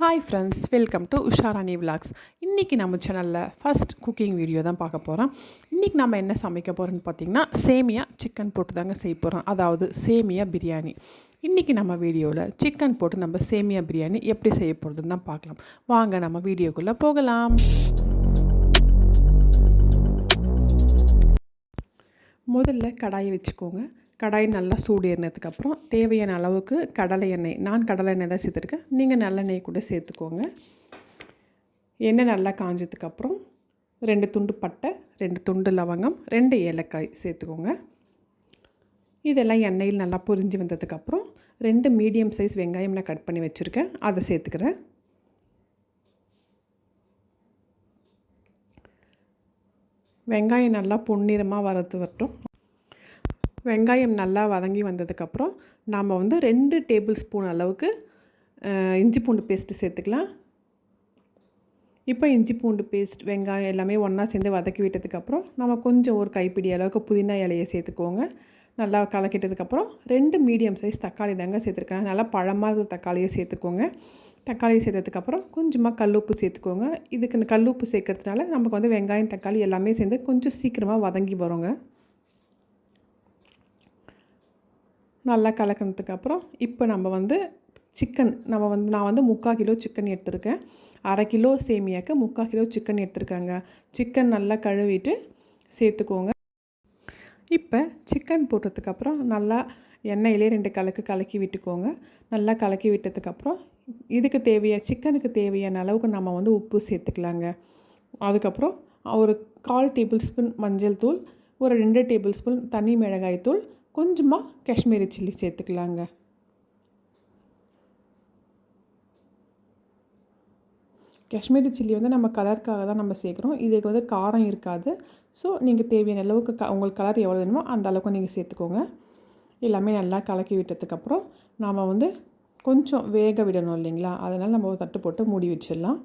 Hi friends welcome to Usharani vlogs இன்றைக்கி நம்ம சேனலில் ஃபஸ்ட் குக்கிங் வீடியோ தான் பார்க்க போகிறோம் இன்றைக்கி நம்ம என்ன சமைக்க போகிறோம்னு பார்த்தீங்கன்னா சேமியா சிக்கன் போட்டு தாங்க செய்ய போகிறோம் அதாவது சேமியா பிரியாணி. இன்றைக்கி நம்ம வீடியோவில் சிக்கன் போட்டு நம்ம சேமியா பிரியாணி எப்படி செய்ய போகிறதுன்னு தான் பார்க்கலாம். வாங்க நம்ம வீடியோக்குள்ளே போகலாம். முதல்ல கடாயை வச்சுக்கோங்க. கடாய் நல்லா சூடு ஏறினதுக்கப்புறம் தேவையான அளவுக்கு கடலை எண்ணெய் நான் கடலை எண்ணெய் தான் சேர்த்துருக்கேன். நீங்கள் நல்லெண்ணெய் கூட சேர்த்துக்கோங்க. எண்ணெய் நல்லா காஞ்சதுக்கப்புறம் ரெண்டு துண்டு பட்டை ரெண்டு துண்டு லவங்கம் ரெண்டு ஏலக்காய் சேர்த்துக்கோங்க. இதெல்லாம் எண்ணெயில் நல்லா பொரிஞ்சு வந்ததுக்கப்புறம் ரெண்டு மீடியம் சைஸ் வெங்காயம் நான் கட் பண்ணி வச்சுருக்கேன். அதை சேர்த்துக்கிறேன். வெங்காயம் நல்லா பொன்னிறமாக வரது வரட்டும். வெங்காயம் நல்லா வதங்கி வந்ததுக்கப்புறம் நாம் வந்து ரெண்டு டேபிள் ஸ்பூன் அளவுக்கு இஞ்சி பூண்டு பேஸ்ட்டு சேர்த்துக்கலாம். இப்போ இஞ்சி பூண்டு பேஸ்ட் வெங்காயம் எல்லாமே ஒன்றா சேர்ந்து வதக்கி விட்டதுக்கப்புறம் நம்ம கொஞ்சம் ஒரு கைப்பிடி அளவுக்கு புதினா இலையை சேர்த்துக்கோங்க. நல்லா கலக்கிட்டதுக்கப்புறம் ரெண்டு மீடியம் சைஸ் தக்காளி தாங்க சேர்த்துருக்கேன். நல்லா பழமாக இருக்கிற தக்காளியை சேர்த்துக்கோங்க. தக்காளி சேர்த்ததுக்கப்புறம் கொஞ்சமாக கல்லுப்பு சேர்த்துக்கோங்க. இதுக்கு இந்த கல்லுப்பு சேர்க்கறதுனால நமக்கு வந்து வெங்காயம் தக்காளி எல்லாமே சேர்ந்து கொஞ்சம் சீக்கிரமாக வதங்கி வருங்க. நல்லா கலக்கினதுக்கப்புறம் இப்போ நம்ம வந்து சிக்கன் நம்ம வந்து நான் வந்து முக்கால் கிலோ சிக்கன் எடுத்திருக்கேன். அரை கிலோ சேமியாக்கு முக்கால் கிலோ சிக்கன் எடுத்துருக்காங்க. சிக்கன் நல்லா கழுவிட்டு சேர்த்துக்கோங்க. இப்போ சிக்கன் போட்டதுக்கப்புறம் நல்லா எண்ணெயிலே ரெண்டு கலக்கு கலக்கி விட்டுக்கோங்க. நல்லா கலக்கி விட்டதுக்கப்புறம் இதுக்கு தேவையான சிக்கனுக்கு தேவையான அளவுக்கு நம்ம வந்து உப்பு சேர்த்துக்கலாங்க. அதுக்கப்புறம் ஒரு கால் டேபிள் ஸ்பூன் மஞ்சள் தூள் ஒரு ரெண்டு டேபிள் ஸ்பூன் தனி மிளகாய் தூள் கொஞ்சமாக காஷ்மீரி சில்லி சேர்த்துக்கலாங்க. காஷ்மீரி சில்லி வந்து நம்ம கலருக்காக தான் நம்ம சேர்க்குறோம். இதுக்கு வந்து காரம் இருக்காது. ஸோ நீங்கள் தேவையான அளவுக்கு க உங்களுக்கு கலர் எவ்வளோ வேணுமோ அந்த அளவுக்கு நீங்கள் சேர்த்துக்கோங்க. எல்லாமே நல்லா கலக்கி விட்டதுக்கப்புறம் நாம் வந்து கொஞ்சம் வேக விடணும் இல்லைங்களா? அதனால் நம்ம தட்டு போட்டு மூடி வச்சிடலாம்.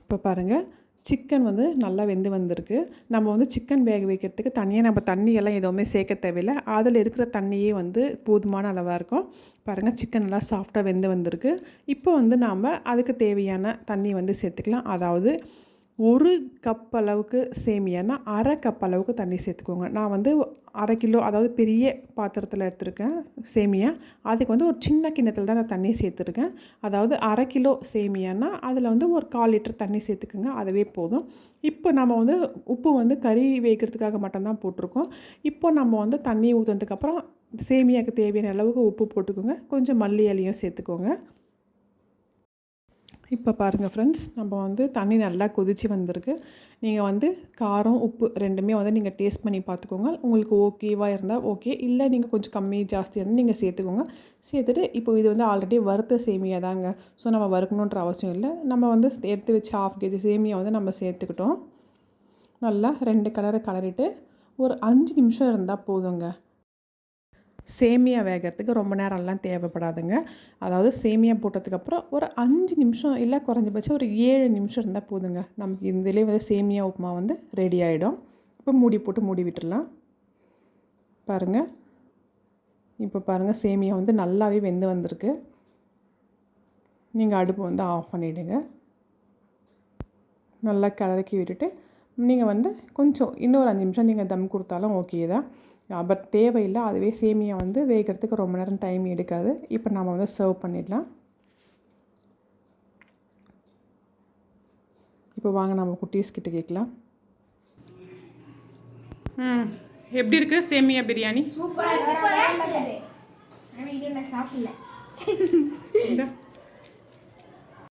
இப்போ பாருங்கள் சிக்கன் வந்து நல்லா வெந்து வந்திருக்கு. நம்ம வந்து சிக்கன் வேக வைக்கிறதுக்கு தனியாக நம்ம தண்ணியெல்லாம் எதுவுமே சேர்க்க தேவையில்லை. அதில் இருக்கிற தண்ணியே வந்து போதுமான அளவாக இருக்கும். பாருங்கள் சிக்கன் நல்லா சாஃப்டாக வெந்து வந்திருக்கு. இப்போ வந்து நாம் அதுக்கு தேவையான தண்ணி வந்து சேர்த்துக்கலாம். அதாவது ஒரு கப் அளவுக்கு சேமியானா அரை கப் அளவுக்கு தண்ணி சேர்த்துக்கோங்க. நான் வந்து அரை கிலோ அதாவது பெரிய பாத்திரத்தில் எடுத்திருக்கேன் சேமியா. அதுக்கு வந்து ஒரு சின்ன கிண்ணத்தில் தான் நான் தண்ணி சேர்த்துருக்கேன். அதாவது அரை கிலோ சேமியானா அதில் வந்து ஒரு கால் லிட்டர் தண்ணி சேர்த்துக்குங்க. அதுவே போதும். இப்போ நம்ம வந்து உப்பு வந்து கறி வைக்கிறதுக்காக மட்டும்தான் போட்டிருக்கோம். இப்போ நம்ம வந்து தண்ணி ஊற்றுனதுக்கப்புறம் சேமியாவுக்கு தேவையான அளவுக்கு உப்பு போட்டுக்கோங்க. கொஞ்சம் மல்லி இலையும் சேர்த்துக்கோங்க. இப்போ பாருங்கள் ஃப்ரெண்ட்ஸ் நம்ம வந்து தண்ணி நல்லா கொதித்து வந்திருக்கு. நீங்கள் வந்து காரம் உப்பு ரெண்டுமே வந்து நீங்கள் டேஸ்ட் பண்ணி பார்த்துக்கோங்க உங்களுக்கு ஓகேவாக இருந்தால் ஓகே இல்லை நீங்கள் கொஞ்சம் கம்மி ஜாஸ்தியாக இருந்தால் நீங்கள் சேர்த்துக்கோங்க. சேர்த்துட்டு இப்போ இது வந்து ஆல்ரெடி வறுத்த சேமியா தாங்க. ஸோ நம்ம வறுக்கணுன்ற அவசியம் இல்லை. நம்ம வந்து எடுத்து வச்சு ஆஃப் கேஜி சேமியா வந்து நம்ம சேர்த்துக்கிட்டோம். நல்லா ரெண்டு கலரை கலரிட்டு ஒரு அஞ்சு நிமிஷம் இருந்தால் போதுங்க. சேமியா வேகிறதுக்கு ரொம்ப நேரம்லாம் தேவைப்படாதுங்க. அதாவது சேமியா போட்டதுக்கப்புறம் ஒரு அஞ்சு நிமிஷம் இல்லை குறைஞ்சபட்சம் ஒரு ஏழு நிமிஷம் இருந்தால் போதுங்க. நமக்கு இதிலே வந்து சேமியா உப்புமா வந்து ரெடி ஆகிடும் இப்போ மூடி போட்டு மூடி விட்டுடலாம். பாருங்கள் இப்போ பாருங்கள் சேமியா வந்து நல்லாவே வெந்து வந்திருக்கு. நீங்கள் அடுப்பு வந்து ஆஃப் பண்ணிவிடுங்க நல்லா கலக்கி விட்டுட்டு நீங்கள் வந்து கொஞ்சம் இன்னொரு அஞ்சு நிமிஷம் நீங்கள் தம் கொடுத்தாலும் ஓகே தான். பட் தேவையில்லை. அதுவே சேமியா வந்து வேகிறதுக்கு ரொம்ப நேரம் டைம் எடுக்காது. இப்போ நம்ம வந்து சர்வ் பண்ணிடலாம். இப்போ வாங்க நம்ம குட்டீஸ் கிட்ட கேட்கலாம். ம் எப்படி இருக்கு சேமியா பிரியாணி? சூப்பரா இருக்கு. ஆனால் இது நான் சாப்பிடல. இந்த